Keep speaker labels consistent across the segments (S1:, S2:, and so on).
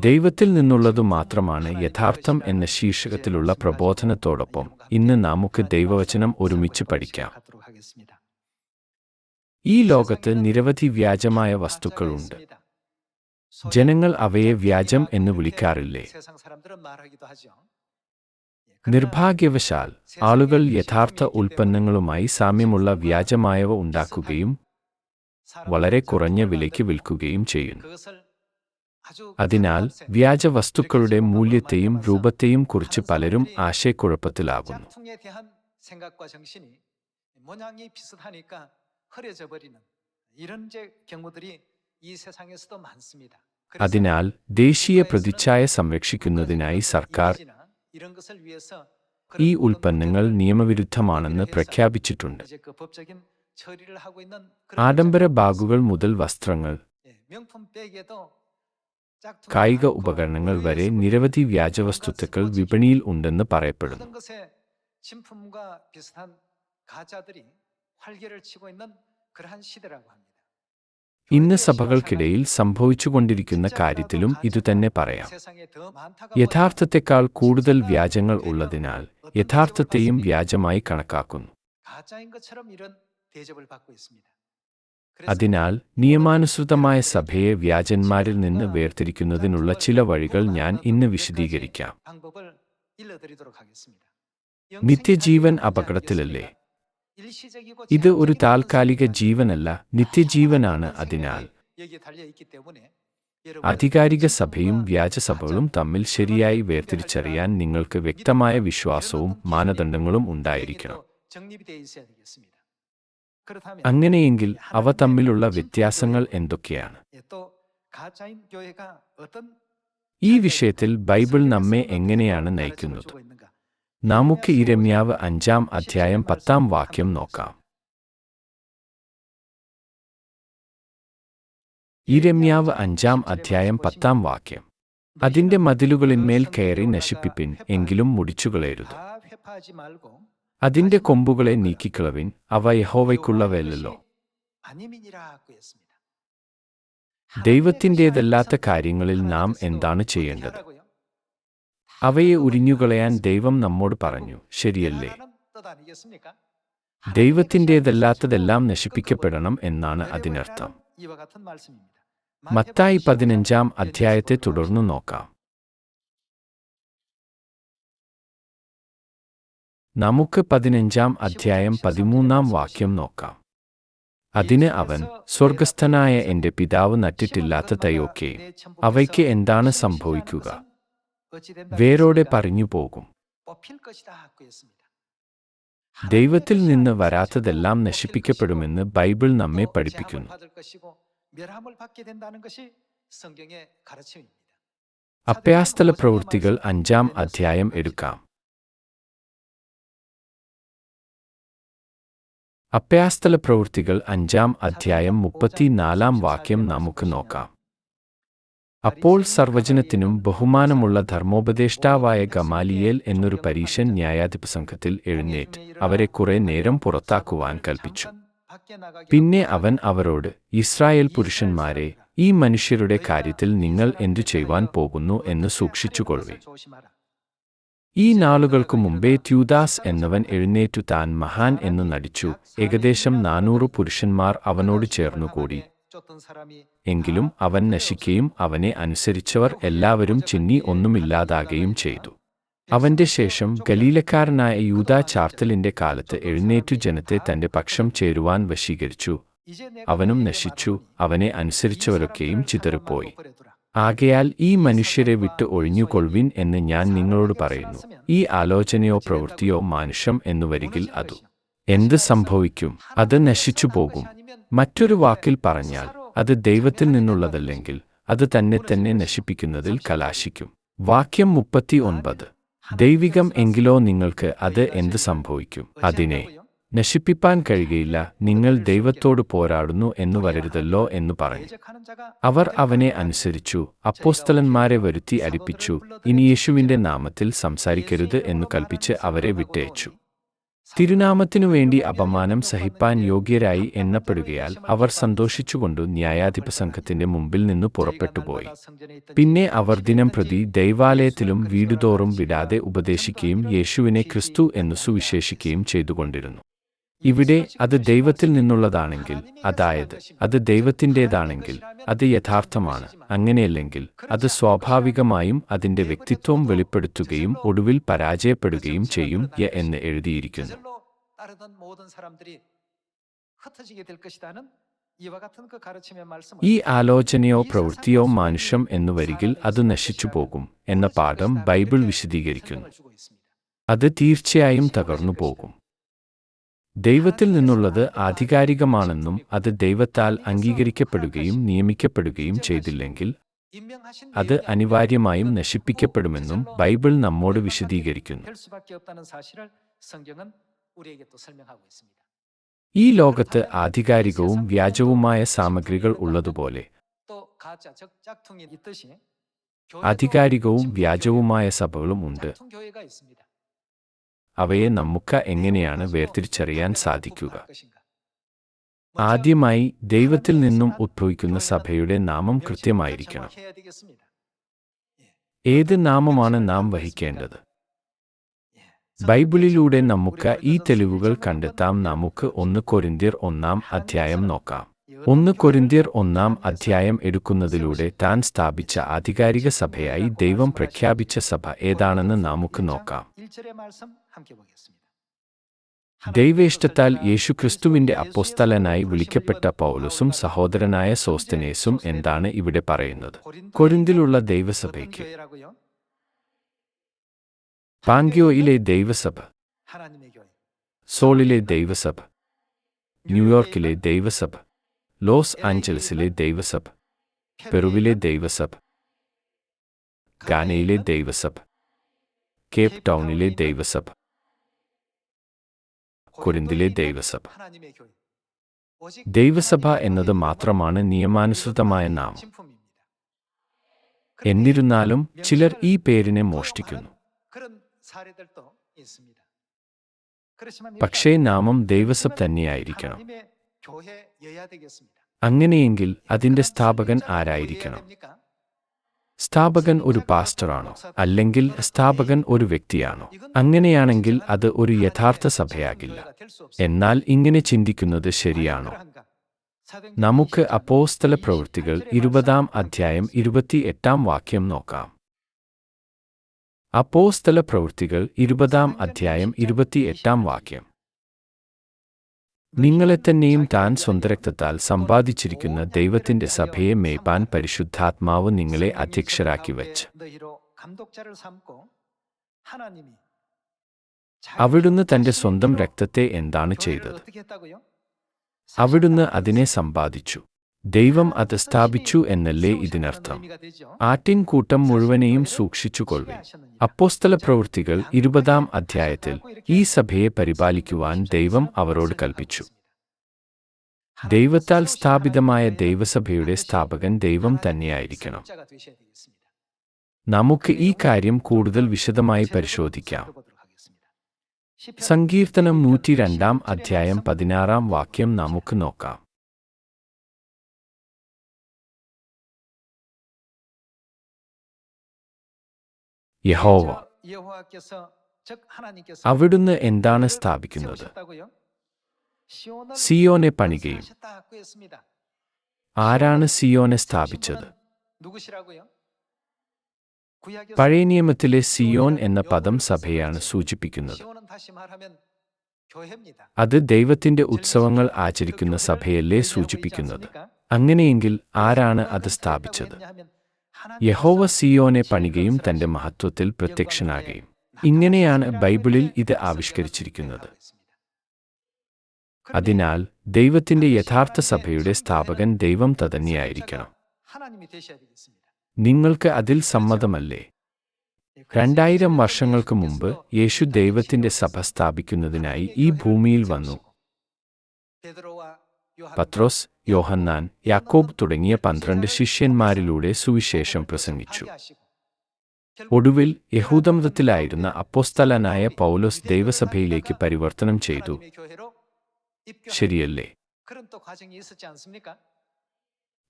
S1: ദൈവത്തിൽ നിന്നുള്ളതു മാത്രമാണ് യഥാർത്ഥം എന്ന ശീർഷകത്തിലുള്ള പ്രബോധനത്തോടൊപ്പം ഇന്ന് നമുക്ക് ദൈവവചനം ഒരുമിച്ച് പഠിക്കാം. ഈ ലോകത്ത് നിരവധി വ്യാജമായ വസ്തുക്കളുണ്ട്. ജനങ്ങൾ അവയെ വ്യാജം എന്ന് വിളിക്കാറില്ലേ? നിർഭാഗ്യവശാൽ ആളുകൾ യഥാർത്ഥ ഉൽപ്പന്നങ്ങളുമായി സാമ്യമുള്ള വ്യാജമായവ ഉണ്ടാക്കുകയും വളരെ കുറഞ്ഞ വിലയ്ക്ക് വിൽക്കുകയും ചെയ്യുന്നു. അതിനാൽ വ്യാജ വസ്തുക്കളുടെ മൂല്യത്തെയും രൂപത്തെയും കുറിച്ച് പലരും ആശയക്കുഴപ്പത്തിലാകുന്നു. അതിനാൽ ദേശീയ പ്രതിച്ഛായ സംരക്ഷിക്കുന്നതിനായി സർക്കാർ ഈ ഉൽപ്പന്നങ്ങൾ നിയമവിരുദ്ധമാണെന്ന് പ്രഖ്യാപിച്ചിട്ടുണ്ട്. ആഡംബര ബാഗുകൾ മുതൽ വസ്ത്രങ്ങൾ കായിക ഉപകരണങ്ങൾ വരെ നിരവധി വ്യാജവസ്തുക്കൾ വിപണിയിൽ ഉണ്ടെന്ന് പറയപ്പെടുന്നു. ഇന്ന് സഭകൾക്കിടയിൽ സംഭവിച്ചുകൊണ്ടിരിക്കുന്ന കാര്യത്തിലും ഇതുതന്നെ പറയാം. യഥാർത്ഥത്തെക്കാൾ കൂടുതൽ വ്യാജങ്ങൾ ഉള്ളതിനാൽ യഥാർത്ഥത്തെയും വ്യാജമായി കണക്കാക്കുന്നു. അതിനാൽ നിയമാനുസൃതമായ സഭയെ വ്യാജന്മാരിൽ നിന്ന് വേർതിരിക്കുന്നതിനുള്ള ചില വഴികൾ ഞാൻ ഇന്ന് വിശദീകരിക്കാം. നിത്യജീവൻ അപകടത്തിലല്ലേ? ഇത് ഒരു താൽക്കാലിക ജീവനല്ല നിത്യജീവനാണ് അതിനാൽ. അധികാരിക സഭയും വ്യാജസഭകളും തമ്മിൽ ശരിയായി വേർതിരിച്ചറിയാൻ നിങ്ങൾക്ക് വ്യക്തമായ വിശ്വാസവും മാനദണ്ഡങ്ങളും ഉണ്ടായിരിക്കണം. അങ്ങനെയെങ്കിൽ അവ തമ്മിലുള്ള വ്യത്യാസങ്ങൾ എന്തൊക്കെയാണ്? ഈ വിഷയത്തിൽ ബൈബിൾ നമ്മെ എങ്ങനെയാണ് നയിക്കുന്നത്? നമുക്ക് ഇരമ്യാവ് അഞ്ചാം അധ്യായം പത്താം വാക്യം നോക്കാം. ഇരമ്യാവ് അഞ്ചാം അധ്യായം പത്താം വാക്യം. അതിന്റെ മതിലുകളിന്മേൽ കയറി നശിപ്പിപ്പിൻ എങ്കിലും മുടിച്ചുകളയരുത്. അതിന്റെ കൊമ്പുകളെ നീക്കിക്കളവിൻ അവ യഹോവയ്ക്കുള്ളവയല്ലോ ദൈവത്തിന്റേതല്ലാത്ത കാര്യങ്ങളിൽ നാം എന്താണ് ചെയ്യേണ്ടത്? അവയെ ഉരിഞ്ഞുകളയാൻ ദൈവം നമ്മോട് പറഞ്ഞു ശരിയല്ലേ? ദൈവത്തിന്റേതല്ലാത്തതെല്ലാം നശിപ്പിക്കപ്പെടണം എന്നാണ് അതിനർത്ഥം. മത്തായി പതിനഞ്ചാം അധ്യായത്തെ തുടർന്ന് നോക്കാം. നമുക്ക് പതിനഞ്ചാം അധ്യായം പതിമൂന്നാം വാക്യം നോക്കാം. അതിന് അവൻ സ്വർഗസ്ഥനായ എന്റെ പിതാവ് നട്ടിട്ടില്ലാത്ത തയ്യൊക്കെ അവയ്ക്ക് എന്താണ് സംഭവിക്കുക? വേരോടെ പറഞ്ഞു പോകും. ദൈവത്തിൽ നിന്ന് വരാത്തതെല്ലാം നശിപ്പിക്കപ്പെടുമെന്ന് ബൈബിൾ നമ്മെ പഠിപ്പിക്കുന്നു. അപ്പയാസ്തല പ്രവൃത്തികൾ അഞ്ചാം അധ്യായം എടുക്കാം. അപ്പയാസ്തല പ്രവൃത്തികൾ അഞ്ചാം അധ്യായം മുപ്പത്തിനാലാം വാക്യം നമുക്ക് നോക്കാം. അപ്പോൾ സർവജനത്തിനും ബഹുമാനമുള്ള ധർമ്മോപദേഷ്ടാവായ ഗമാലിയേൽ എന്നൊരു പരീശൻ ന്യായാധിപ സംഘത്തിൽ എഴുന്നേറ്റ് അവരെ കുറെ നേരം പുറത്താക്കുവാൻ കൽപ്പിച്ചു. പിന്നെ അവൻ അവരോട് ഇസ്രായേൽ പുരുഷന്മാരെ ഈ മനുഷ്യരുടെ കാര്യത്തിൽ നിങ്ങൾ എന്തു ചെയ്യുവാൻ പോകുന്നു എന്ന് സൂക്ഷിച്ചുകൊള്ളുവിൻ. ഈ നാളുകൾക്കു മുമ്പേ ട്യൂദാസ് എന്നവൻ എഴുന്നേറ്റു താൻ മഹാൻ എന്ന് നടിച്ചു. ഏകദേശം നാനൂറ് പുരുഷന്മാർ അവനോട് ചേർന്നുകൂടി. എങ്കിലും അവൻ നശിക്കുകയും അവനെ അനുസരിച്ചവർ എല്ലാവരും ചിന്നി ഒന്നുമില്ലാതാകുകയും ചെയ്തു. അവന്റെ ശേഷം ഗലീലക്കാരനായ യൂദാ ചാർത്തലിന്റെ കാലത്ത് എഴുന്നേറ്റു ജനത്തെ തന്റെ പക്ഷം ചേരുവാൻ വശീകരിച്ചു. അവനും നശിച്ചു അവനെ അനുസരിച്ചവരൊക്കെയും ചിതറിപ്പോയി. ആകയാൽ ഈ മനുഷ്യരെ വിട്ട് ഒഴിഞ്ഞുകൊള്ളുവിൻ എന്ന് ഞാൻ നിങ്ങളോട് പറയുന്നു. ഈ ആലോചനയോ പ്രവൃത്തിയോ മാനുഷം എന്നു വരികിൽ അതു. എന്ത് സംഭവിക്കും? അത് നശിച്ചു പോകും. മറ്റൊരു വാക്കിൽ പറഞ്ഞാൽ അത് ദൈവത്തിൽ നിന്നുള്ളതല്ലെങ്കിൽ അത് തന്നെ തന്നെ നശിപ്പിക്കുന്നതിൽ കലാശിക്കും. വാക്യം മുപ്പത്തി ഒൻപത് ദൈവികം എങ്കിലോ നിങ്ങൾക്ക് അത് എന്ത് സംഭവിക്കും? അതിനെ നശിപ്പിപ്പാൻ കഴിയുകയില്ല. നിങ്ങൾ ദൈവത്തോട് പോരാടുന്നു എന്നു വരരുതല്ലോ എന്നു പറഞ്ഞു. അവർ അവനെ അനുസരിച്ചു. അപ്പോസ്തലന്മാരെ വരുത്തി അരിപ്പിച്ചു ഇനി യേശുവിന്റെ നാമത്തിൽ സംസാരിക്കരുത് എന്നു കൽപ്പിച്ച് അവരെ വിട്ടയച്ചു. തിരുനാമത്തിനു വേണ്ടി അപമാനം സഹിപ്പാൻ യോഗ്യരായി എണ്ണപ്പെടുകയാൽ അവർ സന്തോഷിച്ചുകൊണ്ടു ന്യായാധിപ സംഘത്തിന്റെ മുമ്പിൽ നിന്നു പുറപ്പെട്ടുപോയി. പിന്നെ അവർ ദിനം പ്രതി ദൈവാലയത്തിലും വീടുതോറും വിടാതെ ഉപദേശിക്കുകയും യേശുവിനെ ക്രിസ്തു എന്നു സുവിശേഷിക്കുകയും ചെയ്തുകൊണ്ടിരുന്നു. ഇവിടെ അത് ദൈവത്തിൽ നിന്നുള്ളതാണെങ്കിൽ അതായത് അത് ദൈവത്തിന്റേതാണെങ്കിൽ അത് യഥാർത്ഥമാണ്. അങ്ങനെയല്ലെങ്കിൽ അത് സ്വാഭാവികമായും അതിന്റെ വ്യക്തിത്വം വെളിപ്പെടുത്തുകയും ഒടുവിൽ പരാജയപ്പെടുകയും ചെയ്യും എന്ന് എഴുതിയിരിക്കുന്നു. ഈ ആലോചനയോ പ്രവൃത്തിയോ മാനുഷ്യം എന്നു വരികിൽ അത് നശിച്ചു പോകും എന്ന പാഠം ബൈബിൾ വിശദീകരിക്കുന്നു. അത് തീർച്ചയായും തകർന്നു പോകും. ദൈവത്തിൽ നിന്നുള്ളത് ആധികാരികമാണെന്നും അത് ദൈവത്താൽ അംഗീകരിക്കപ്പെടുകയും നിയമിക്കപ്പെടുകയും ചെയ്തില്ലെങ്കിൽ അത് അനിവാര്യമായും നശിപ്പിക്കപ്പെടുമെന്നും ബൈബിൾ നമ്മോട് വിശദീകരിക്കുന്നു. ഈ ലോകത്ത് ആധികാരികവും വ്യാജവുമായ സാമഗ്രികൾ ഉള്ളതുപോലെ ആധികാരികവും വ്യാജവുമായ സഭകളും ഉണ്ട്. അവയെ നമുക്ക് എങ്ങനെയാണ് വേർതിരിച്ചറിയാൻ സാധിക്കുക? ആദ്യമായി ദൈവത്തിൽ നിന്നും ഉദ്ഭവിക്കുന്ന സഭയുടെ നാമം കൃത്യമായിരിക്കണം. ഏത് നാമമാണ് നാം വഹിക്കേണ്ടത്? ബൈബിളിലൂടെ നമുക്ക് ഈ തെളിവുകൾ കണ്ടെത്താം. നമുക്ക് ഒന്ന് കൊരിന്തിയർ ഒന്നാം അധ്യായം നോക്കാം. ഒന്ന് കൊരിന്തിയർ ഒന്നാം അധ്യായം എടുക്കുന്നതിലൂടെ താൻ സ്ഥാപിച്ച ആധികാരിക സഭയായി ദൈവം പ്രഖ്യാപിച്ച സഭ ഏതാണെന്ന് നമുക്ക് നോക്കാം. ദൈവേഷ്ടത്താൽ യേശുക്രിസ്തുവിന്റെ അപ്പോസ്തലനായി വിളിക്കപ്പെട്ട പൗലുസും സഹോദരനായ സോസ്തനേസും എന്താണ് ഇവിടെ പറയുന്നത്? കൊരിന്തിലുള്ള ദൈവസഭയ്ക്ക്. പാങ്കിയോയിലെ ദൈവസഭ. സോളിലെ ദൈവസഭ. ന്യൂയോർക്കിലെ ദൈവസഭ. ലോസ് ആഞ്ചലസിലെ ദൈവസഭ. പെറുവിലെ ദൈവസഭ. ഗാനയിലെ ദൈവസഭ. കേപ് ടൗണിലെ ദൈവസഭ. കൊരിന്തിലെ ദൈവസഭ. ദൈവസഭ എന്നത് മാത്രമാണ് നിയമാനുസൃതമായ നാമം. എന്നിരുന്നാലും ചിലർ ഈ പേരിനെ മോഷ്ടിക്കുന്നു. പക്ഷേ നാമം ദൈവസഭ തന്നെയായിരിക്കണം. അങ്ങനെയെങ്കിൽ അതിന്റെ സ്ഥാപകൻ ആരായിരിക്കണം? സ്ഥാപകൻ ഒരു പാസ്റ്ററാണോ? അല്ലെങ്കിൽ സ്ഥാപകൻ ഒരു വ്യക്തിയാണോ? അങ്ങനെയാണെങ്കിൽ അത് ഒരു യഥാർത്ഥ സഭയാകില്ല. എന്നാൽ ഇങ്ങനെ ചിന്തിക്കുന്നത് ശരിയാണോ? നമുക്ക് അപ്പോസ്തല പ്രവൃത്തികൾ ഇരുപതാം അധ്യായം ഇരുപത്തിയെട്ടാം വാക്യം നോക്കാം. അപ്പോസ്തല പ്രവൃത്തികൾ ഇരുപതാം അധ്യായം ഇരുപത്തിയെട്ടാം വാക്യം. നിങ്ങളെ തന്നെയും താൻ സ്വന്തരക്തത്താൽ സമ്പാദിച്ചിരിക്കുന്ന ദൈവത്തിന്റെ സഭയെ മേയ്പാൻ പരിശുദ്ധാത്മാവ് നിങ്ങളെ അധ്യക്ഷരാക്കി വച്ച്. അവിടുന്ന് തന്റെ സ്വന്തം രക്തത്തെ എന്താണ് ചെയ്തത്? അവിടുന്ന് അതിനെ സമ്പാദിച്ചു. ദൈവം അത് സ്ഥാപിച്ചു എന്നല്ലേ ഇതിനർത്ഥം. ആട്ടിൻകൂട്ടം മുഴുവനെയും സൂക്ഷിച്ചുകൊള്ളുവിൻ. അപ്പോസ്തല പ്രവൃത്തികൾ ഇരുപതാം അധ്യായത്തിൽ ഈ സഭയെ പരിപാലിക്കുവാൻ ദൈവം അവരോട് കൽപ്പിച്ചു. ദൈവത്താൽ സ്ഥാപിതമായ ദൈവസഭയുടെ സ്ഥാപകൻ ദൈവം തന്നെയായിരിക്കണം. നമുക്ക് ഈ കാര്യം കൂടുതൽ വിശദമായി പരിശോധിക്കാം. സങ്കീർത്തനം നൂറ്റി രണ്ടാം അധ്യായം പതിനാറാം വാക്യം നമുക്ക് നോക്കാം. യഹോവ. അവിടുന്ന് എന്താണ് സ്ഥാപിക്കുന്നത്? സിയോനെ പണികയും ആരാണ് സിയോനെ സ്ഥാപിച്ചത്? പഴയ നിയമത്തിലെ സിയോൻ എന്ന പദം സഭയാണ് സൂചിപ്പിക്കുന്നത്. അത് ദൈവത്തിന്റെ ഉത്സവങ്ങൾ ആചരിക്കുന്ന സഭയല്ലേ സൂചിപ്പിക്കുന്നത്. അങ്ങനെയെങ്കിൽ ആരാണ് അത് സ്ഥാപിച്ചത്? യഹോവ സിയോനെ പണികയും തന്റെ മഹത്വത്തിൽ പ്രത്യക്ഷനാകുകയും ഇങ്ങനെയാണ് ബൈബിളിൽ ഇത് ആവിഷ്കരിച്ചിരിക്കുന്നത്. അതിനാൽ ദൈവത്തിന്റെ യഥാർത്ഥ സഭയുടെ സ്ഥാപകൻ ദൈവം തതന്നെയായിരിക്കണം. നിങ്ങൾക്ക് അതിൽ സമ്മതമല്ലേ? രണ്ടായിരം വർഷങ്ങൾക്ക് മുമ്പ് യേശു ദൈവത്തിന്റെ സഭ സ്ഥാപിക്കുന്നതിനായി ഈ ഭൂമിയിൽ വന്നു. പത്രോസ് യോഹന്നാൻ യാക്കോബ് തുടങ്ങിയ പന്ത്രണ്ട് ശിഷ്യന്മാരിലൂടെ സുവിശേഷം പ്രസംഗിച്ചു. ഒടുവിൽ യഹൂദമതത്തിലായിരുന്ന അപ്പോസ്തലനായ പൗലോസ് ദൈവസഭയിലേക്ക് പരിവർത്തനം ചെയ്തു. ശരിയല്ലേ?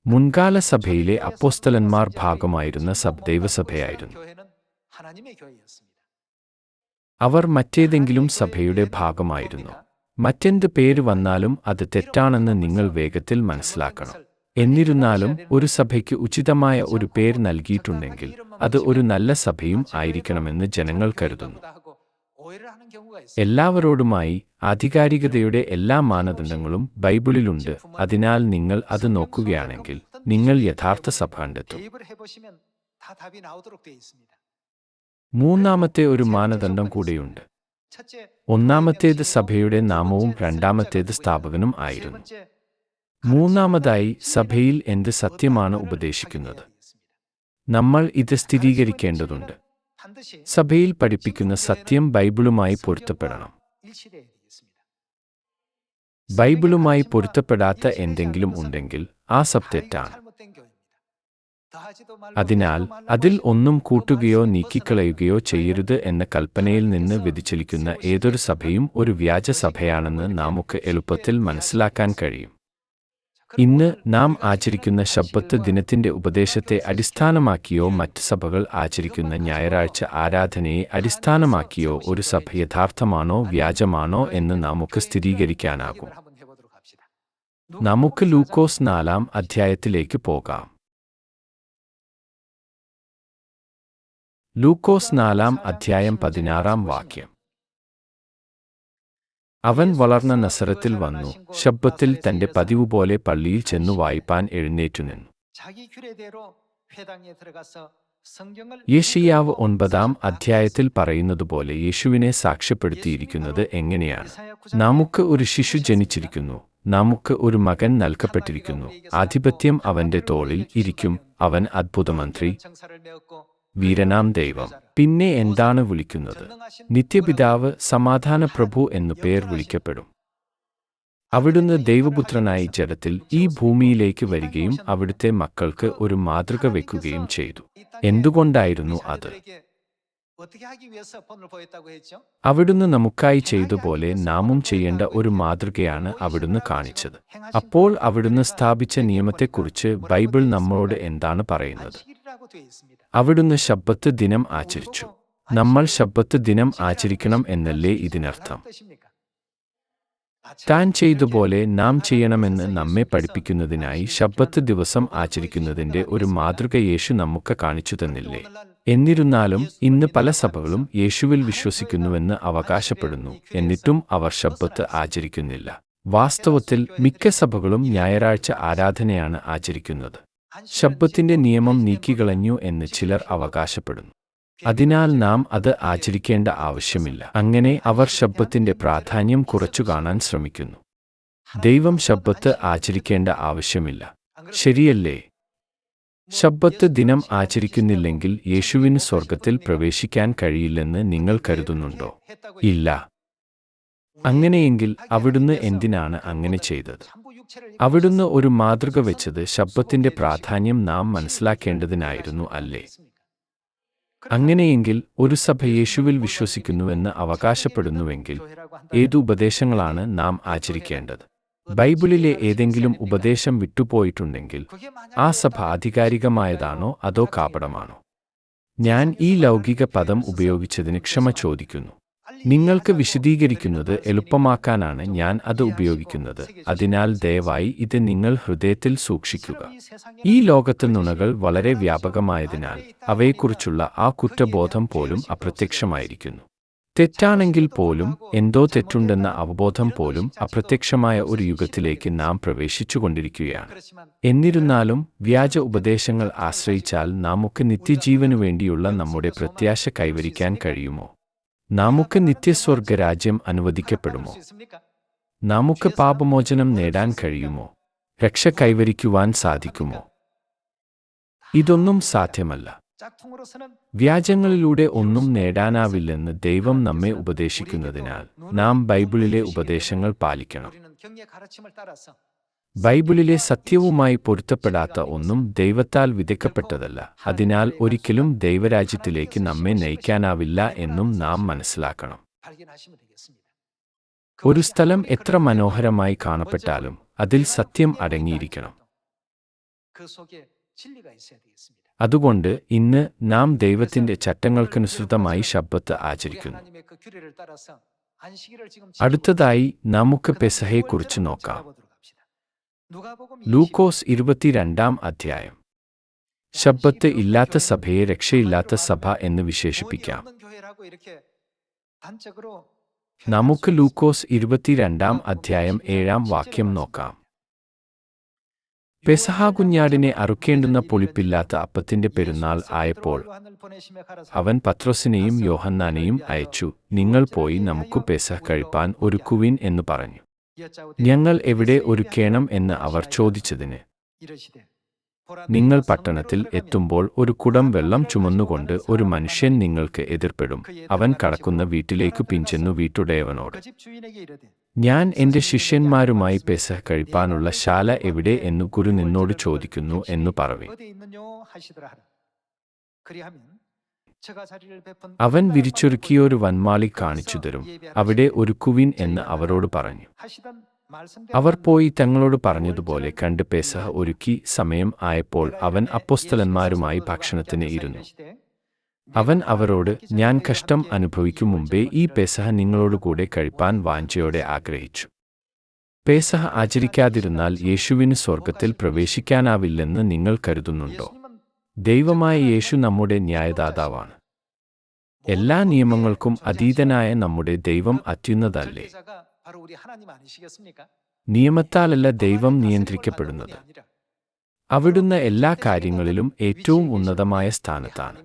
S1: മുൻകാല സഭയിലെ അപ്പോസ്തലന്മാർ ഭാഗമായിരുന്ന സബ് ദൈവസഭയായിരുന്നു. അവർ മറ്റേതെങ്കിലും സഭയുടെ ഭാഗമായിരുന്നു. മറ്റെന്ത് പേര് വന്നാലും അത് തെറ്റാണെന്ന് നിങ്ങൾ വേഗത്തിൽ മനസ്സിലാക്കണം. എന്നിരുന്നാലും ഒരു സഭയ്ക്ക് ഉചിതമായ ഒരു പേര് നൽകിയിട്ടുണ്ടെങ്കിൽ അത് ഒരു നല്ല സഭയും ആയിരിക്കണമെന്ന് ജനങ്ങൾ കരുതുന്നു. എല്ലാവരോടുമായി ആധികാരികതയുടെ എല്ലാ മാനദണ്ഡങ്ങളും ബൈബിളിലുണ്ട്. അതിനാൽ നിങ്ങൾ അത് നോക്കുകയാണെങ്കിൽ നിങ്ങൾ യഥാർത്ഥ സഭ കണ്ടെത്തും. മൂന്നാമത്തെ ഒരു മാനദണ്ഡം കൂടെയുണ്ട്. ഒന്നാമത്തേത് സഭയുടെ നാമവും രണ്ടാമത്തേത് സ്ഥാപകനും ആയിരുന്നു. മൂന്നാമതായി സഭയിൽ എന്ത് സത്യമാണ് ഉപദേശിക്കുന്നത്? നമ്മൾ ഇത് സ്ഥിരീകരിക്കേണ്ടതുണ്ട്. സഭയിൽ പഠിപ്പിക്കുന്ന സത്യം ബൈബിളുമായി പൊരുത്തപ്പെടണം. ബൈബിളുമായി പൊരുത്തപ്പെടാത്ത എന്തെങ്കിലും ഉണ്ടെങ്കിൽ ആ
S2: സബ്തെറ്റാണ്
S1: അതിനാൽ അതിൽ ഒന്നും കൂട്ടുകയോ നീക്കിക്കളയുകയോ ചെയ്യരുത് എന്ന കൽപ്പനയിൽ നിന്ന് വ്യതിചലിക്കുന്ന ഏതൊരു സഭയും ഒരു വ്യാജ സഭയാണെന്ന് നമുക്ക് എളുപ്പത്തിൽ മനസ്സിലാക്കാൻ കഴിയും. ഇന്ന് നാം ആചരിക്കുന്ന ശബ്ദത്ത് ദിനത്തിന്റെ ഉപദേശത്തെ അടിസ്ഥാനമാക്കിയോ മറ്റ് സഭകൾ ആചരിക്കുന്ന ഞായറാഴ്ച ആരാധനയെ അടിസ്ഥാനമാക്കിയോ ഒരു സഭ യഥാർത്ഥമാണോ വ്യാജമാണോ എന്ന് നമുക്ക് സ്ഥിരീകരിക്കാനാകും. നമുക്ക് ലൂക്കോസ് നാലാം അധ്യായത്തിലേക്ക് പോകാം. ലൂക്കോസ് നാലാം അധ്യായം പതിനാറാം വാക്യം. അവൻ വളർന്ന നസറത്തിൽ വന്നു ശബ്ദത്തിൽ തന്റെ പതിവ് പോലെ പള്ളിയിൽ ചെന്നു വായിപ്പാൻ എഴുന്നേറ്റു നിന്നു. യേശയ്യാവ് ഒൻപതാം അധ്യായത്തിൽ പറയുന്നതുപോലെ യേശുവിനെ സാക്ഷ്യപ്പെടുത്തിയിരിക്കുന്നത് എങ്ങനെയാണ്? നമുക്ക് ഒരു ശിശു ജനിച്ചിരിക്കുന്നു നമുക്ക് ഒരു മകൻ നൽകപ്പെട്ടിരിക്കുന്നു ആധിപത്യം അവന്റെ തോളിൽ ഇരിക്കും അവൻ
S2: അത്ഭുതമന്ത്രി.
S1: വീരനാം ദൈവം. പിന്നെ എന്താണ് വിളിക്കുന്നത്? നിത്യപിതാവ് സമാധാന പ്രഭു എന്നു പേർ വിളിക്കപ്പെടും. അവിടുന്ന് ദൈവപുത്രനായി ജലത്തിൽ ഈ ഭൂമിയിലേക്ക് വരികയും അവിടുത്തെ മക്കൾക്ക് ഒരു മാതൃക വെക്കുകയും ചെയ്തു. എന്തുകൊണ്ടായിരുന്നു അത്? അവിടുന്ന് നമുക്കായി ചെയ്തുപോലെ നാമും ചെയ്യേണ്ട ഒരു മാതൃകയാണ് അവിടുന്ന് കാണിച്ചത്. അപ്പോൾ അവിടുന്ന് സ്ഥാപിച്ച നിയമത്തെക്കുറിച്ച് ബൈബിൾ നമ്മളോട് എന്താണ് പറയുന്നത്? അവിടുന്ന് ശബ്ബത്ത് ദിനം ആചരിച്ചു. നമ്മൾ ശബ്ബത്ത് ദിനം ആചരിക്കണം എന്നല്ലേ ഇതിനർത്ഥം? താൻ ചെയ്തുപോലെ നാം ചെയ്യണമെന്ന് നമ്മെ പഠിപ്പിക്കുന്നതിനായി ശബ്ബത്ത് ദിവസം ആചരിക്കുന്നതിന്റെ ഒരു മാതൃക യേശു നമുക്ക് കാണിച്ചു തന്നില്ലേ? എന്നിരുന്നാലും ഇന്ന് പല സഭകളും യേശുവിൽ വിശ്വസിക്കുന്നുവെന്ന് അവകാശപ്പെടുന്നു. എന്നിട്ടും അവർ ശബ്ബത്ത് ആചരിക്കുന്നില്ല. വാസ്തവത്തിൽ മിക്ക സഭകളും ഞായറാഴ്ച ആരാധനയാണ് ആചരിക്കുന്നത്. ശബ്ബത്തിന്റെ നിയമം നീക്കിക്കളഞ്ഞു എന്ന് ചിലർ അവകാശപ്പെടുന്നു. അതിനാൽ നാം അത് ആചരിക്കേണ്ട ആവശ്യമില്ല. അങ്ങനെ അവർ ശബ്ദത്തിന്റെ പ്രാധാന്യം കുറച്ചു കാണാൻ ശ്രമിക്കുന്നു. ദൈവം ശബ്ദത്ത് ആചരിക്കേണ്ട ആവശ്യമില്ല. ശരിയല്ലേ? ശബ്ദത്ത് ദിനം ആചരിക്കുന്നില്ലെങ്കിൽ യേശുവിന് സ്വർഗത്തിൽ പ്രവേശിക്കാൻ കഴിയില്ലെന്ന് നിങ്ങൾ കരുതുന്നുണ്ടോ? ഇല്ല. അങ്ങനെയെങ്കിൽ അവിടുന്ന് എന്തിനാണ് അങ്ങനെ ചെയ്തത്? അവിടുന്ന് ഒരു മാതൃക വെച്ചത് ശബ്ദത്തിന്റെ പ്രാധാന്യം നാം മനസ്സിലാക്കേണ്ടതിനായിരുന്നു അല്ലേ? അങ്ങനെയെങ്കിൽ ഒരു സഭ യേശുവിൽ വിശ്വസിക്കുന്നുവെന്ന് അവകാശപ്പെടുന്നുവെങ്കിൽ ഏതു ഉപദേശങ്ങളാണ് നാം ആചരിക്കേണ്ടത്? ബൈബിളിലെ ഏതെങ്കിലും ഉപദേശം വിട്ടുപോയിട്ടുണ്ടെങ്കിൽ ആ സഭ ആധികാരികമായതാണോ അതോ കാപടമാണോ? ഞാൻ ഈ ലൗകിക പദം ഉപയോഗിച്ചതിന് ക്ഷമ ചോദിക്കുന്നു. നിങ്ങൾക്ക് വിശദീകരിക്കുന്നത് എളുപ്പമാക്കാനാണ് ഞാൻ അത് ഉപയോഗിക്കുന്നത്. അതിനാൽ ദയവായി ഇത് നിങ്ങൾ ഹൃദയത്തിൽ സൂക്ഷിക്കുക. ഈ ലോകത്ത് നുണകൾ വളരെ വ്യാപകമായതിനാൽ അവയെക്കുറിച്ചുള്ള ആ കുറ്റബോധം പോലും അപ്രത്യക്ഷമായിരിക്കുന്നു. തെറ്റാണെങ്കിൽ പോലും എന്തോ തെറ്റുണ്ടെന്ന അവബോധം പോലും അപ്രത്യക്ഷമായ ഒരു യുഗത്തിലേക്ക് നാം പ്രവേശിച്ചുകൊണ്ടിരിക്കുകയാണ്. എന്നിരുന്നാലും വ്യാജ ഉപദേശങ്ങൾ ആശ്രയിച്ചാൽ നമുക്ക് നിത്യജീവനു വേണ്ടിയുള്ള നമ്മുടെ പ്രത്യാശ കൈവരിക്കാൻ കഴിയുമോ? നമുക്ക് നിത്യസ്വർഗരാജ്യം അനുവദിക്കപ്പെടുമോ? നമുക്ക് പാപമോചനം നേടാൻ കഴിയുമോ? രക്ഷ കൈവരിക്കുവാൻ സാധിക്കുമോ? ഇതൊന്നും സാധ്യമല്ല. വ്യാജങ്ങളിലൂടെ ഒന്നും നേടാനാവില്ലെന്ന് ദൈവം നമ്മെ ഉപദേശിക്കുന്നതിനാൽ നാം ബൈബിളിലെ ഉപദേശങ്ങൾ പാലിക്കണം. ബൈബിളിലെ സത്യവുമായി പൊരുത്തപ്പെടാത്ത ഒന്നും ദൈവത്താൽ വിതയ്ക്കപ്പെട്ടതല്ല അതിനാൽ ഒരിക്കലും ദൈവരാജ്യത്തിലേക്ക് നമ്മെ നയിക്കാനാവില്ല എന്നും നാം മനസ്സിലാക്കണം. ഒരു സ്ഥലം എത്ര മനോഹരമായി കാണപ്പെട്ടാലും അതിൽ സത്യം അടങ്ങിയിരിക്കണം. അതുകൊണ്ട് ഇന്ന് നാം ദൈവത്തിന്റെ ചട്ടങ്ങൾക്കനുസൃതമായി
S2: ശബ്ദത്ത്
S1: ആചരിക്കുന്നു. അടുത്തതായി നമുക്ക് പെസഹയെക്കുറിച്ച് നോക്കാം. ലൂക്കോസ് ഇരുപത്തിരണ്ടാം അധ്യായം. ശബ്ദത്തെ ഇല്ലാത്ത സഭയെ രക്ഷയില്ലാത്ത സഭ എന്ന് വിശേഷിപ്പിക്കാം. നമുക്ക് ലൂക്കോസ് ഇരുപത്തിരണ്ടാം അധ്യായം ഏഴാം വാക്യം നോക്കാം. പെസഹാകുഞ്ഞാടിനെ അറുക്കേണ്ടുന്ന പൊളിപ്പില്ലാത്ത അപ്പത്തിന്റെ പെരുന്നാൾ ആയപ്പോൾ അവൻ പത്രോസിനെയും യോഹന്നാനെയും അയച്ചു നിങ്ങൾ പോയി നമുക്ക് പെസഹ കഴിപ്പാൻ ഒരുക്കുവിൻ എന്ന് പറഞ്ഞു. ഞങ്ങൾ എവിടെ ഒരുക്കേണം എന്ന് അവർ ചോദിച്ചതിന്. നിങ്ങൾ പട്ടണത്തിൽ എത്തുമ്പോൾ ഒരു കുടം വെള്ളം ചുമന്നുകൊണ്ട് ഒരു മനുഷ്യൻ നിങ്ങൾക്ക് എതിർപ്പെടും. അവൻ കടക്കുന്ന വീട്ടിലേക്ക് പിഞ്ചെന്നു വീട്ടുടയവനോട് ഞാൻ എന്റെ ശിഷ്യന്മാരുമായി പെസ കഴിപ്പാനുള്ള ശാല എവിടെ എന്നു ഗുരു നിന്നോട് ചോദിക്കുന്നു എന്നു പറവി അവൻ വിരിച്ചൊരുക്കിയൊരു വന്മാളി കാണിച്ചു തരും. അവിടെ ഒരുക്കുവിൻ എന്ന് അവരോട് പറഞ്ഞു. അവർ പോയി തങ്ങളോട് പറഞ്ഞതുപോലെ കണ്ട് പേസഹ ഒരുക്കി സമയം ആയപ്പോൾ അവൻ അപ്പോസ്തലന്മാരുമായി ഭക്ഷണത്തിന് ഇരുന്നു. അവൻ അവരോട് ഞാൻ കഷ്ടം അനുഭവിക്കും മുമ്പേ ഈ പെസഹ നിങ്ങളോടുകൂടെ കഴിപ്പാൻ വാഞ്ചയോടെ ആഗ്രഹിച്ചു. പേസഹ ആചരിക്കാതിരുന്നാൽ യേശുവിന് സ്വർഗത്തിൽ പ്രവേശിക്കാനാവില്ലെന്ന് നിങ്ങൾ കരുതുന്നുണ്ടോ? ദൈവമായ യേശു നമ്മുടെ ന്യായദാതാവാണ്. എല്ലാ നിയമങ്ങൾക്കും അതീതനായ നമ്മുടെ ദൈവം അത്യുന്നതല്ലേ? നിയമത്താലല്ല ദൈവം നിയന്ത്രിക്കപ്പെടുന്നത്. അവിടുന്ന് എല്ലാ കാര്യങ്ങളിലും ഏറ്റവും ഉന്നതമായ സ്ഥാനത്താണ്.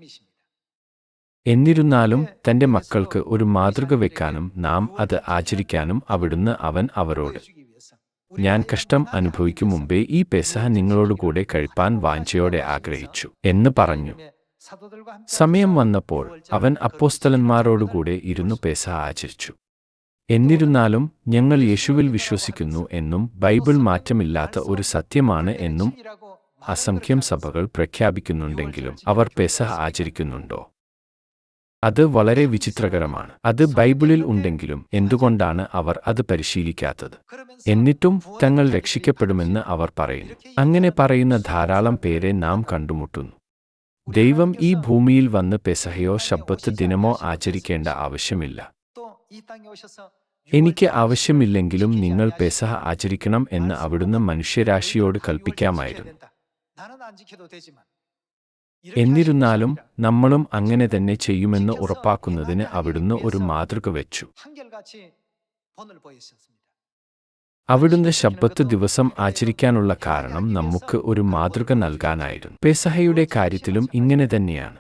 S1: എന്നിരുന്നാലും തന്റെ മക്കൾക്ക് ഒരു മാതൃക വെക്കാനും നാം അത് ആചരിക്കാനും അവിടുന്ന് അവൻ അവരോട് ഞാൻ കഷ്ടം അനുഭവിക്കും മുമ്പേ ഈ പെസഹ നിങ്ങളോടുകൂടെ കഴിപ്പാൻ വാഞ്ചയോടെ ആഗ്രഹിച്ചു എന്ന് പറഞ്ഞു. സമയം വന്നപ്പോൾ അവൻ അപ്പോസ്തലന്മാരോടുകൂടെ ഇരുന്നു പെസഹ ആചരിച്ചു. എന്നിരുന്നാലും ഞങ്ങൾ യേശുവിൽ വിശ്വസിക്കുന്നു എന്നും ബൈബിൾ മാറ്റമില്ലാത്ത ഒരു സത്യമാണ് എന്നും അസംഖ്യം സഭകൾ പ്രഖ്യാപിക്കുന്നുണ്ടെങ്കിലും അവർ പെസഹ ആചരിക്കുന്നുണ്ടോ? അത് വളരെ വിചിത്രകരമാണ്. അത് ബൈബിളിൽ ഉണ്ടെങ്കിലും എന്തുകൊണ്ടാണ് അവർ അത് പരിശീലിക്കാത്തത്? എന്നിട്ടും തങ്ങൾ രക്ഷിക്കപ്പെടുമെന്ന് അവർ പറയുന്നു. അങ്ങനെ പറയുന്ന ധാരാളം പേരെ നാം കണ്ടുമുട്ടുന്നു. ദൈവം ഈ ഭൂമിയിൽ വന്ന് പെസഹയോ ശബ്ദത്ത് ദിനമോ ആചരിക്കേണ്ട ആവശ്യമില്ല. എനിക്ക് ആവശ്യമില്ലെങ്കിലും നിങ്ങൾ പെസഹ ആചരിക്കണം എന്ന് അവിടുന്ന് മനുഷ്യരാശിയോട് കൽപ്പിക്കാമായിരുന്നു. എന്നിരുന്നാലും നമ്മളും അങ്ങനെ തന്നെ ചെയ്യുമെന്ന് ഉറപ്പാക്കുന്നതിന് അവിടുന്ന് ഒരു മാതൃക വെച്ചു. അവിടുന്ന് ശബ്ബത്ത് ദിവസം ആചരിക്കാനുള്ള കാരണം നമുക്ക് ഒരു മാതൃക നൽകാനായിരുന്നു. പെസഹയുടെ കാര്യത്തിലും ഇങ്ങനെ തന്നെയാണ്.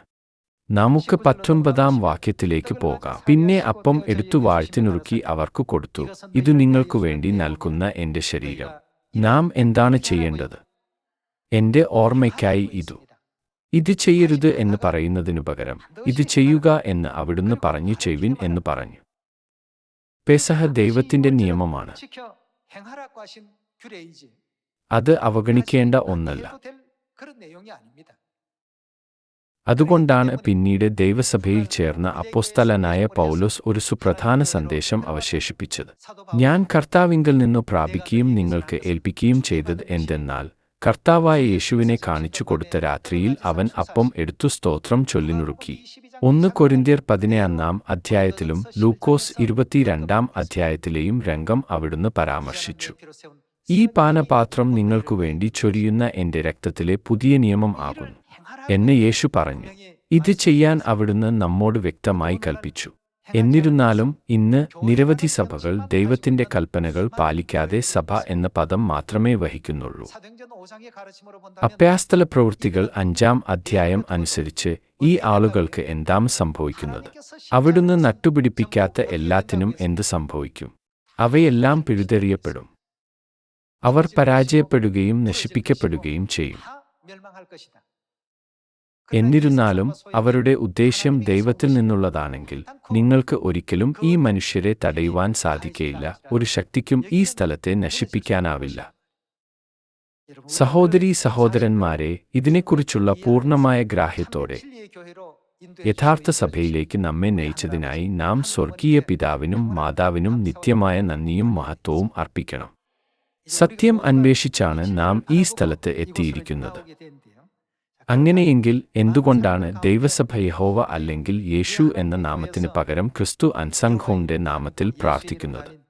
S1: നമുക്ക് പത്തൊൻപതാം വാക്യത്തിലേക്ക് പോകാം. പിന്നെ അപ്പം എടുത്തു വാഴ്ത്തിനുറുക്കി അവർക്ക് കൊടുത്തു. ഇത് നിങ്ങൾക്കു വേണ്ടി നൽകുന്ന എന്റെ ശരീരം. നാം എന്താണ് ചെയ്യേണ്ടത്? എന്റെ ഓർമ്മയ്ക്കായി ഇതു. ഇത് ചെയ്യരുത് എന്ന് പറയുന്നതിനു പകരം ഇത് ചെയ്യുക എന്ന് അവിടുന്ന് പറഞ്ഞു ചെയ്വിൻ എന്ന് പറഞ്ഞു. പെസഹ ദൈവത്തിന്റെ നിയമമാണ്. അത് അവഗണിക്കേണ്ട ഒന്നല്ല. അതുകൊണ്ടാണ് പിന്നീട് ദൈവസഭയിൽ ചേർന്ന അപ്പോസ്തലനായ പൗലോസ് ഒരു സുപ്രധാന സന്ദേശം അവശേഷിപ്പിച്ചത്. ഞാൻ കർത്താവിങ്കിൽ നിന്നു പ്രാപിക്കുകയും നിങ്ങൾക്ക് ഏൽപ്പിക്കുകയും ചെയ്തത് എന്തെന്നാൽ കർത്താവായ യേശുവിനെ കാണിച്ചു കൊടുത്ത രാത്രിയിൽ അവൻ അപ്പം എടുത്തു സ്തോത്രം ചൊല്ലിനുറുക്കി. ഒന്ന് കൊരിന്തിയർ പതിനെയൊന്നാം അധ്യായത്തിലും ലൂക്കോസ് ഇരുപത്തിരണ്ടാം അധ്യായത്തിലെയും രംഗം അവിടുന്ന് പരാമർശിച്ചു. ഈ പാനപാത്രം നിങ്ങൾക്കു വേണ്ടി ചൊരിയുന്ന എന്റെ രക്തത്തിലെ പുതിയ നിയമം ആകുന്നു. എന്ന് യേശു പറഞ്ഞു ഇത് ചെയ്യാൻ അവിടുന്ന് നമ്മോട് വ്യക്തമായി കൽപ്പിച്ചു. എന്നിരുന്നാലും ഇന്ന് നിരവധി സഭകൾ ദൈവത്തിന്റെ കൽപ്പനകൾ പാലിക്കാതെ സഭ എന്ന പദം മാത്രമേ വഹിക്കുന്നുള്ളൂ. അപ്യാസ്തല പ്രവൃത്തികൾ അഞ്ചാം അധ്യായം അനുസരിച്ച് ഈ ആളുകൾക്ക് എന്താണ് സംഭവിക്കുന്നത്? അവിടുന്ന് നട്ടുപിടിപ്പിക്കാത്ത എല്ലാത്തിനും എന്ത് സംഭവിക്കും? അവയെല്ലാം പിഴുതെറിയപ്പെടും. അവർ പരാജയപ്പെടുകയും നശിപ്പിക്കപ്പെടുകയും ചെയ്യും. എന്നിരുന്നാലും അവരുടെ ഉദ്ദേശ്യം ദൈവത്തിൽ നിന്നുള്ളതാണെങ്കിൽ നിങ്ങൾക്ക് ഒരിക്കലും ഈ മനുഷ്യരെ തടയുവാൻ സാധിക്കയില്ല ഒരു ശക്തിക്കും ഈ സ്ഥലത്തെ നശിപ്പിക്കാനാവില്ല. സഹോദരീ സഹോദരന്മാരെ ഇതിനെക്കുറിച്ചുള്ള പൂർണമായ ഗ്രാഹ്യത്തോടെ. യഥാർത്ഥ സഭയിലേക്ക് നമ്മെ നയിച്ചതിനായി നാം സ്വർഗീയ പിതാവിനും മാതാവിനും നിത്യമായ നന്ദിയും മഹത്വവും അർപ്പിക്കണം. സത്യം അന്വേഷിച്ചാണ് നാം ഈ സ്ഥലത്ത് എത്തിയിരിക്കുന്നത്. അങ്ങനെയെങ്കിൽ എന്തുകൊണ്ടാണ് ദൈവസഭ യഹോവ അല്ലെങ്കിൽ യേശു എന്ന നാമത്തിന് പകരം ക്രിസ്തു അൻസംഘോന്റെ നാമത്തിൽ പ്രാർത്ഥിക്കുന്നത്?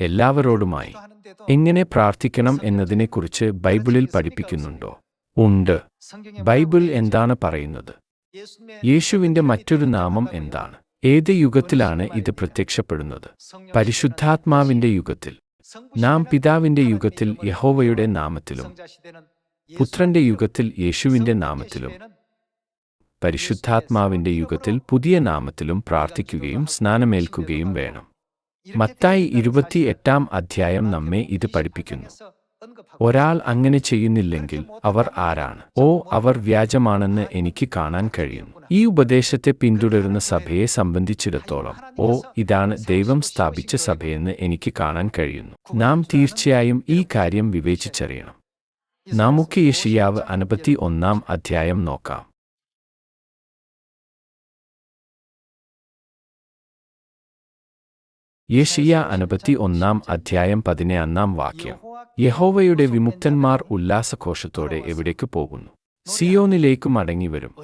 S1: എല്ലാവരോടുമായി എങ്ങനെ പ്രാർത്ഥിക്കണം എന്നതിനെക്കുറിച്ച് ബൈബിളിൽ പഠിപ്പിക്കുന്നുണ്ടോ? ഉണ്ട്. ബൈബിൾ എന്താണ് പറയുന്നത്? യേശുവിന്റെ മറ്റൊരു നാമം എന്താണ്? ഏത് യുഗത്തിലാണ് ഇത് പ്രത്യക്ഷപ്പെടുന്നത്? പരിശുദ്ധാത്മാവിന്റെ യുഗത്തിൽ. നാം പിതാവിന്റെ യുഗത്തിൽ യഹോവയുടെ നാമത്തിലും പുത്രന്റെ യുഗത്തിൽ യേശുവിന്റെ നാമത്തിലും പരിശുദ്ധാത്മാവിന്റെ യുഗത്തിൽ പുതിയ നാമത്തിലും പ്രാർത്ഥിക്കുകയും സ്നാനമേൽക്കുകയും വേണം. മത്തായി
S2: ഇരുപത്തി എട്ടാം
S1: അധ്യായം നമ്മെ ഇത് പഠിപ്പിക്കുന്നു. ഒരാൾ അങ്ങനെ ചെയ്യുന്നില്ലെങ്കിൽ അവർ ആരാണ്? ഓ അവർ വ്യാജമാണെന്ന് എനിക്ക് കാണാൻ കഴിയുന്നു ഈ ഉപദേശത്തെ പിന്തുടരുന്ന സഭയെ സംബന്ധിച്ചിടത്തോളം ഓ ഇതാണ് ദൈവം സ്ഥാപിച്ച സഭയെന്ന് എനിക്ക് കാണാൻ കഴിയുന്നു. നാം തീർച്ചയായും ഈ കാര്യം വിവേചിച്ചറിയണം. നമുക്ക് യഷിയാവ് അനപത്തി ഒന്നാം അധ്യായം നോക്കാം. യേശിയ അനപത്തി ഒന്നാം അധ്യായം പതിനൊന്നാം വാക്യം. യഹോവയുടെ വിമുക്തന്മാർ ഉല്ലാസഘോഷത്തോടെ എവിടേക്ക് പോകുന്നു? സിയോനിലേക്ക് മടങ്ങിവരും.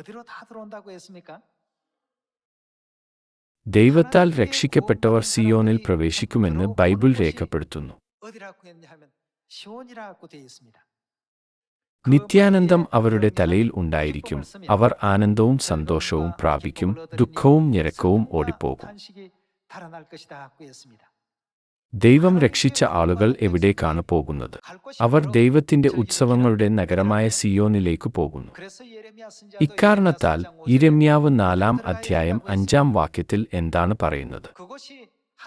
S1: ദൈവത്താൽ രക്ഷിക്കപ്പെട്ടവർ സിയോനിൽ പ്രവേശിക്കുമെന്ന് ബൈബിൾ രേഖപ്പെടുത്തുന്നു. നിത്യാനന്ദം അവരുടെ തലയിൽ ഉണ്ടായിരിക്കും. അവർ ആനന്ദവും സന്തോഷവും പ്രാപിക്കും ദുഃഖവും ഞരക്കവും ഓടിപ്പോകും. ദൈവം രക്ഷിച്ച ആളുകൾ എവിടേക്കാണ് പോകുന്നത്? അവർ ദൈവത്തിന്റെ ഉത്സവങ്ങളുടെ നഗരമായ സിയോനിലേക്ക് പോകുന്നു. ഇക്കാരണത്താൽ ഇരമ്യാവ് നാലാം അധ്യായം അഞ്ചാം വാക്യത്തിൽ എന്താണ് പറയുന്നത്?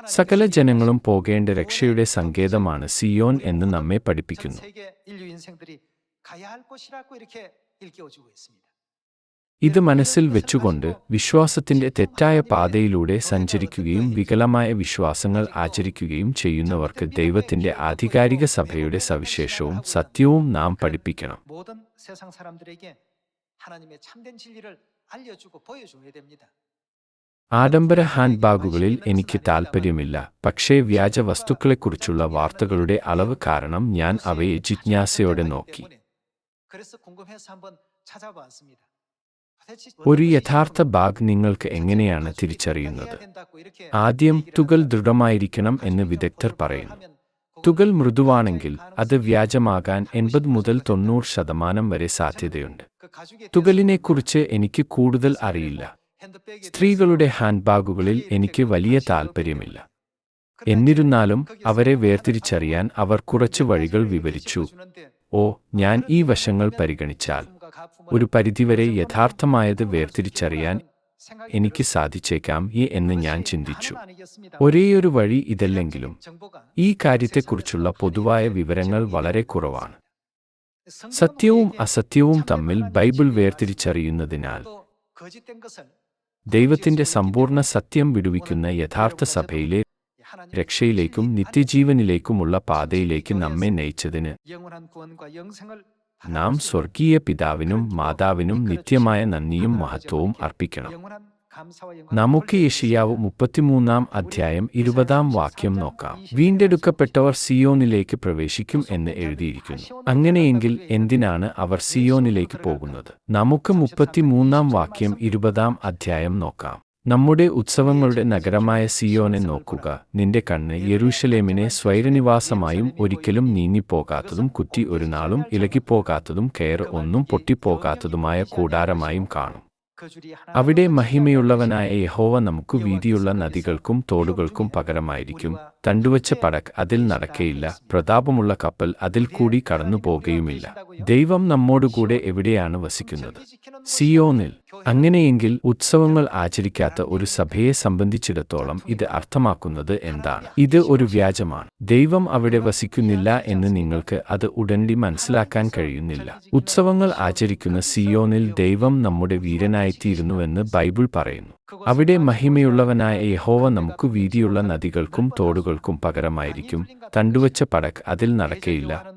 S1: സകല ജനങ്ങളും പോകേണ്ട രക്ഷയുടെ സങ്കേതമാണ് സിയോൻ എന്ന് നമ്മെ പഠിപ്പിക്കുന്നു. ഇത് മനസ്സിൽ വെച്ചുകൊണ്ട് വിശ്വാസത്തിന്റെ തെറ്റായ പാതയിലൂടെ സഞ്ചരിക്കുകയും വികലമായ വിശ്വാസങ്ങൾ ആചരിക്കുകയും ചെയ്യുന്നവർക്ക് ദൈവത്തിന്റെ ആധികാരിക സഭയുടെ സവിശേഷവും സത്യവും നാം പഠിപ്പിക്കണം. ആഡംബര ഹാൻഡ് ബാഗുകളിൽ എനിക്ക് താൽപ്പര്യമില്ല. പക്ഷേ വ്യാജ വസ്തുക്കളെക്കുറിച്ചുള്ള വാർത്തകളുടെ അളവ് കാരണം ഞാൻ അവയെ ജിജ്ഞാസയോടെ നോക്കി. ഒരു യഥാർത്ഥ ബാഗ് നിങ്ങൾക്ക് എങ്ങനെയാണ് തിരിച്ചറിയുന്നത്? ആദ്യം തുകൽ ദൃഢമായിരിക്കണം എന്ന് വിദഗ്ധർ പറയുന്നു. തുകൽ മൃദുവാണെങ്കിൽ അത് വ്യാജമാകാൻ എൺപത് മുതൽ തൊണ്ണൂറ് ശതമാനം വരെ സാധ്യതയുണ്ട്. തുകലിനെക്കുറിച്ച് എനിക്ക് കൂടുതൽ അറിയില്ല. സ്ത്രീകളുടെ ഹാൻഡ് ബാഗുകളിൽ എനിക്ക് വലിയ താൽപ്പര്യമില്ല. എന്നിരുന്നാലും അവരെ വേർതിരിച്ചറിയാൻ അവർ കുറച്ച് വഴികൾ വിവരിച്ചു. ഓ ഞാൻ ഈ വശങ്ങൾ പരിഗണിച്ചാൽ ഒരു പരിധിവരെ യഥാർത്ഥമായത് വേർതിരിച്ചറിയാൻ എനിക്ക് സാധിച്ചേക്കാം ഈ എന്ന് ഞാൻ ചിന്തിച്ചു. ഒരേയൊരു വഴി ഇതല്ലെങ്കിലും ഈ കാര്യത്തെക്കുറിച്ചുള്ള പൊതുവായ വിവരങ്ങൾ വളരെ കുറവാണ്. സത്യവും അസത്യവും തമ്മിൽ ബൈബിൾ വേർതിരിച്ചറിയുന്നതിനാൽ ദൈവത്തിന്റെ സമ്പൂർണ സത്യം വിടുവിക്കുന്ന യഥാർത്ഥ സഭയിലെ രക്ഷയിലേക്കും നിത്യജീവനിലേക്കുമുള്ള പാതയിലേക്ക് നമ്മെ നയിച്ചതിന് നാം സ്വർഗീയ പിതാവിനും മാതാവിനും നിത്യമായ നന്ദിയും മഹത്വവും അർപ്പിക്കണം. നമുക്ക് യഷിയാവ് മുപ്പത്തിമൂന്നാം അധ്യായം ഇരുപതാം വാക്യം നോക്കാം. വീണ്ടെടുക്കപ്പെട്ടവർ സിയോനിലേക്ക് പ്രവേശിക്കും എന്ന് എഴുതിയിരിക്കുന്നു. അങ്ങനെയെങ്കിൽ എന്തിനാണ് അവർ സിയോനിലേക്ക് പോകുന്നത്? നമുക്ക് മുപ്പത്തിമൂന്നാം വാക്യം ഇരുപതാം അധ്യായം നോക്കാം. നമ്മുടെ ഉത്സവങ്ങളുടെ നഗരമായ സിയോനെ നോക്കുക. നിന്റെ കണ്ണ് യെരൂഷലേമിനെ സ്വൈരനിവാസമായും ഒരിക്കലും നീങ്ങിപ്പോകാത്തതും കുറ്റി ഒരു നാളും ഇളകിപ്പോകാത്തതും കെയർ ഒന്നും പൊട്ടിപ്പോകാത്തതുമായ കൂടാരമായും കാണും. അവിടെ മഹിമയുള്ളവനായ യഹോവ നമുക്ക് വീതിയുള്ള നദികൾക്കും തോടുകൾക്കും പകരമായിരിക്കും. തണ്ടുവച്ച പടക്ക് അതിൽ നടക്കയില്ല. പ്രതാപമുള്ള കപ്പൽ അതിൽ കൂടി കടന്നു പോകുകയുമില്ല. ദൈവം നമ്മോടുകൂടെ എവിടെയാണ് വസിക്കുന്നത്? സിയോനിൽ. അങ്ങനെയെങ്കിൽ ഉത്സവങ്ങൾ ആചരിക്കാത്ത ഒരു സഭയെ സംബന്ധിച്ചിടത്തോളം ഇത് അർത്ഥമാക്കുന്നത് എന്താണ്? ഇത് ഒരു വ്യാജമാണ്. ദൈവം അവിടെ വസിക്കുന്നില്ല എന്ന് നിങ്ങൾക്ക് അത് ഉടനടി മനസ്സിലാക്കാൻ കഴിയുന്നില്ല. ഉത്സവങ്ങൾ ആചരിക്കുന്ന സിയോനിൽ ദൈവം നമ്മുടെ വീരനായിത്തീരുന്നുവെന്ന് ബൈബിൾ പറയുന്നു. അവിടെ മഹിമയുള്ളവനായ യഹോവ നമുക്ക് വീതിയുള്ള നദികൾക്കും തോടുകൾക്കും പകരമായിരിക്കും. തണ്ടുവച്ച പടക്ക് അതിൽ നടക്കയില്ല.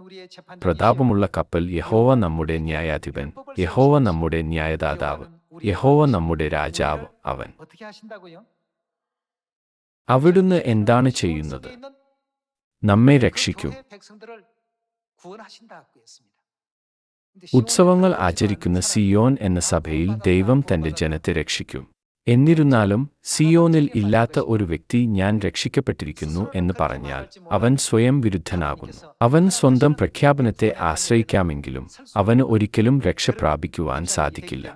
S1: പ്രതാപമുള്ള കപ്പൽ യഹോവ നമ്മുടെ ന്യായാധിപൻ. യഹോവ നമ്മുടെ ന്യായദാതാവ്. യഹോവ നമ്മുടെ രാജാവ് അവൻ. അവിടുന്ന് എന്താണ് ചെയ്യുന്നത്? നമ്മെ രക്ഷിക്കും. ഉത്സവങ്ങൾ ആചരിക്കുന്ന സിയോൻ എന്ന സഭയിൽ ദൈവം തന്റെ ജനത്തെ രക്ഷിക്കും. എന്നിരുന്നാലും സിയോനിൽ ഇല്ലാത്ത ഒരു വ്യക്തി ഞാൻ രക്ഷിക്കപ്പെട്ടിരിക്കുന്നു എന്ന് പറഞ്ഞാൽ അവൻ സ്വയം വിരുദ്ധനാകുന്നു. അവൻ സ്വന്തം പ്രഖ്യാപനത്തെ ആശ്രയിക്കാമെങ്കിലും അവന് ഒരിക്കലും രക്ഷ പ്രാപിക്കുവാൻ സാധിക്കില്ല.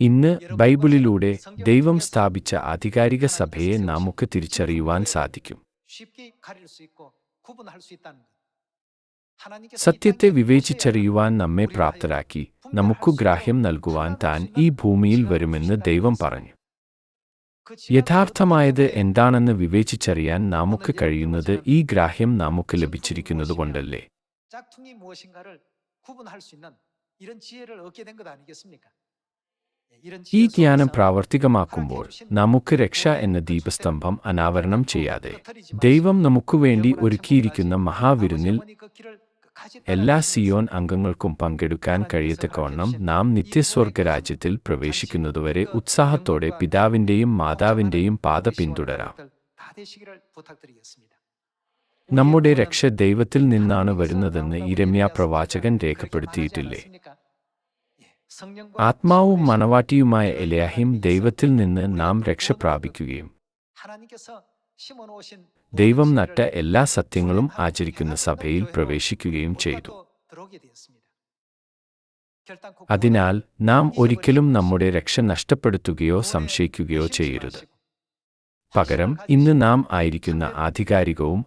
S1: ഇന്ന് ബൈബിളിലൂടെ ദൈവം സ്ഥാപിച്ച ആധികാരിക സഭയെ നമുക്ക് തിരിച്ചറിയുവാൻ സാധിക്കും. സത്യത്തെ വിവേചിച്ചറിയുവാൻ നമ്മെ പ്രാപ്തരാക്കി. നമുക്കു ഗ്രാഹ്യം നൽകുവാൻ താൻ ഈ ഭൂമിയിൽ വരുമെന്ന് ദൈവം പറഞ്ഞു. യഥാർത്ഥമായത് എന്താണെന്ന് വിവേചിച്ചറിയാൻ നമുക്ക് കഴിയുന്നത് ഈ ഗ്രാഹ്യം നമുക്ക് ലഭിച്ചിരിക്കുന്നതുകൊണ്ടല്ലേ ഈ ധ്യാനം പ്രാവർത്തികമാക്കുമ്പോൾ നമുക്ക് രക്ഷ എന്ന ദീപസ്തംഭം അനാവരണം ചെയ്യാതെ ദൈവം നമുക്കുവേണ്ടി ഒരുക്കിയിരിക്കുന്ന മഹാവിരുന്നിൽ എല്ലാ സിയോൻ അംഗങ്ങൾക്കും പങ്കെടുക്കാൻ കഴിയത്തക്കവണ്ണം നാം നിത്യസ്വർഗ രാജ്യത്തിൽ പ്രവേശിക്കുന്നതുവരെ ഉത്സാഹത്തോടെ പിതാവിന്റെയും മാതാവിന്റെയും പാത പിന്തുടരാം. നമ്മുടെ രക്ഷ ദൈവത്തിൽ നിന്നാണ് വരുന്നതെന്ന് ഇരമ്യ പ്രവാചകൻ രേഖപ്പെടുത്തിയിട്ടില്ലേ? ആത്മാവും മണവാട്ടിയുമായ എലയാഹിം ദൈവത്തിൽ നിന്ന് നാം രക്ഷ പ്രാപിക്കുകയും ദൈവം നട്ട എല്ലാ സത്യങ്ങളും ആചരിക്കുന്ന സഭയിൽ പ്രവേശിക്കുകയും ചെയ്തു. അതിനാൽ നാം ഒരിക്കലും നമ്മുടെ രക്ഷ നഷ്ടപ്പെടുത്തുകയോ സംശയിക്കുകയോ ചെയ്യരുത്. പകരം ഇന്ന് നാം ആയിരിക്കുന്ന ആധികാരികവും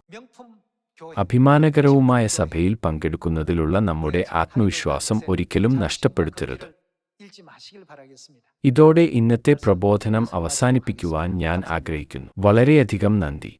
S1: അഭിമാനകരവുമായ സഭയിൽ പങ്കെടുക്കുന്നതിലുള്ള നമ്മുടെ ആത്മവിശ്വാസം ഒരിക്കലും നഷ്ടപ്പെടുത്തരുത്. ഇതോടെ ഇന്നത്തെ പ്രബോധനം അവസാനിപ്പിക്കുവാൻ ഞാൻ ആഗ്രഹിക്കുന്നു. വളരെയധികം നന്ദി.